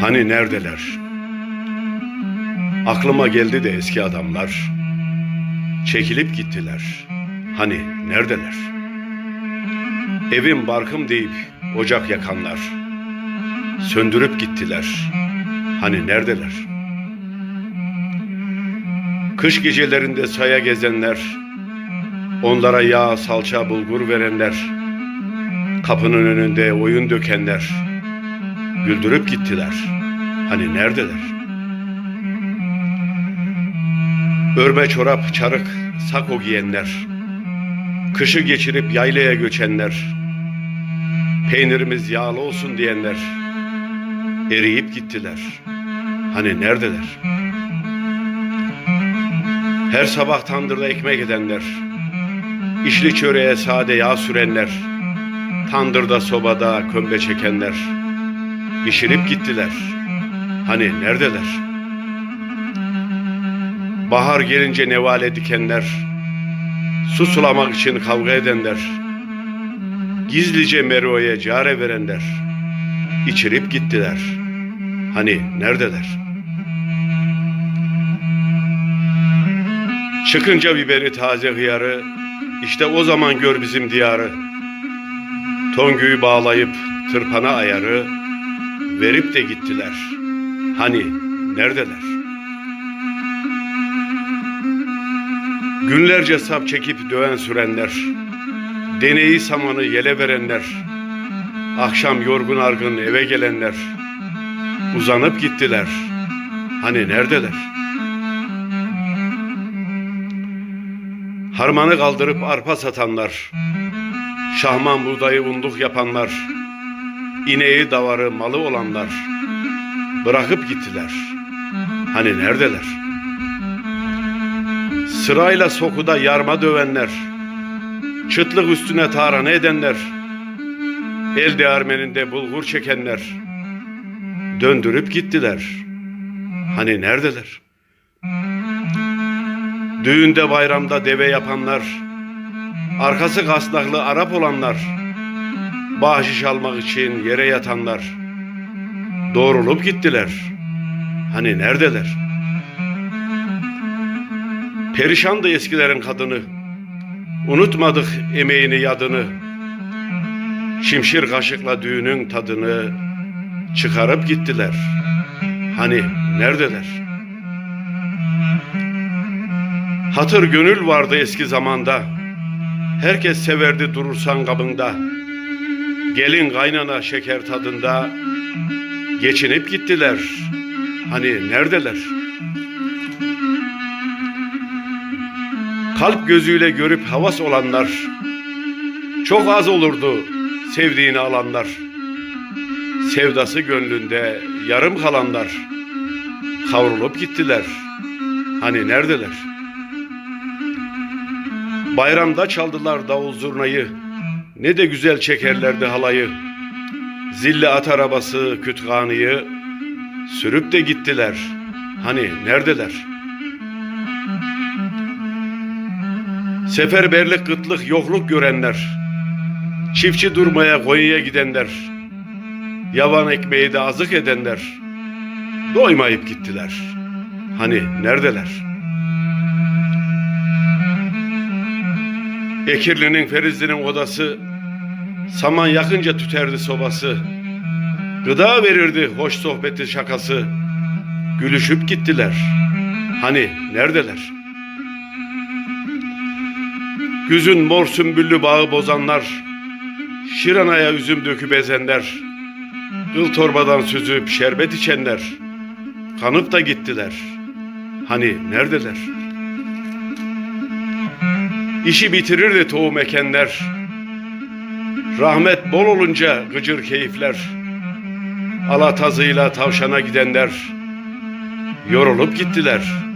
Hani neredeler? Aklıma geldi de eski adamlar. Çekilip gittiler. Hani neredeler? Evim barkım deyip ocak yakanlar. Söndürüp gittiler. Hani neredeler? Kış gecelerinde saya gezenler, onlara yağ, salça, bulgur verenler, kapının önünde oyun dökenler, güldürüp gittiler. Hani neredeler? Örme çorap, çarık, sako giyenler, kışı geçirip yaylaya göçenler, peynirimiz yağlı olsun diyenler, eriyip gittiler. Hani neredeler? Her sabah tandırda ekmek edenler, işli çöreğe sade yağ sürenler, tandırda sobada kömbe çekenler, pişirip gittiler. Hani neredeler? Bahar gelince nevale dikenler, su sulamak için kavga edenler, gizlice Mero'ya care verenler, içirip gittiler. Hani neredeler? Çıkınca biberi taze hıyarı, işte o zaman gör bizim diyarı. Tongüyü bağlayıp tırpana ayarı, verip de gittiler. Hani neredeler? Günlerce sap çekip döven sürenler, deneyi samanı yele verenler, akşam yorgun argın eve gelenler, uzanıp gittiler. Hani neredeler? Harmanı kaldırıp arpa satanlar, şahman buğdayı unduk yapanlar, ineği davarı malı olanlar, bırakıp gittiler. Hani neredeler? Sırayla sokuda yarma dövenler, çıtlık üstüne tarhana edenler, el değirmeninde bulgur çekenler, döndürüp gittiler. Hani neredeler? Düğünde bayramda deve yapanlar, arkası kasnaklı Arap olanlar, bahşiş almak için yere yatanlar, doğrulup gittiler. Hani neredeler? Perişandı eskilerin kadını, unutmadık emeğini yadını, şimşir kaşıkla düğünün tadını çıkarıp gittiler. Hani neredeler? Hatır gönül vardı eski zamanda. Herkes severdi durursan kabında. Gelin kaynana şeker tadında. Geçinip gittiler. Hani neredeler? Kalp gözüyle görüp havas olanlar. Çok az olurdu sevdiğini alanlar. Sevdası gönlünde yarım kalanlar. Kavrulup gittiler. Hani neredeler? Bayramda çaldılar davul zurnayı. Ne de güzel çekerlerdi halayı. Zilli at arabası kütüphaneyi sürüp de gittiler. Hani neredeler? Seferberlik kıtlık yokluk görenler. Çiftçi durmaya Konya'ya gidenler. Yavan ekmeği de azık edenler. Doymayıp gittiler. Hani neredeler? Ekirli'nin Ferizli'nin odası Saman yakınca tüterdi sobası Gıda verirdi hoş sohbeti şakası Gülüşüp gittiler Hani neredeler? Güzün mor sümbüllü bağı bozanlar Şiranaya üzüm döküp ezenler Kıl torbadan süzüp şerbet içenler Kanıp da gittiler Hani neredeler? İşi bitirir de tohum ekenler. Rahmet bol olunca gıcır keyifler. Alatazıyla tavşana gidenler. Yorulup gittiler.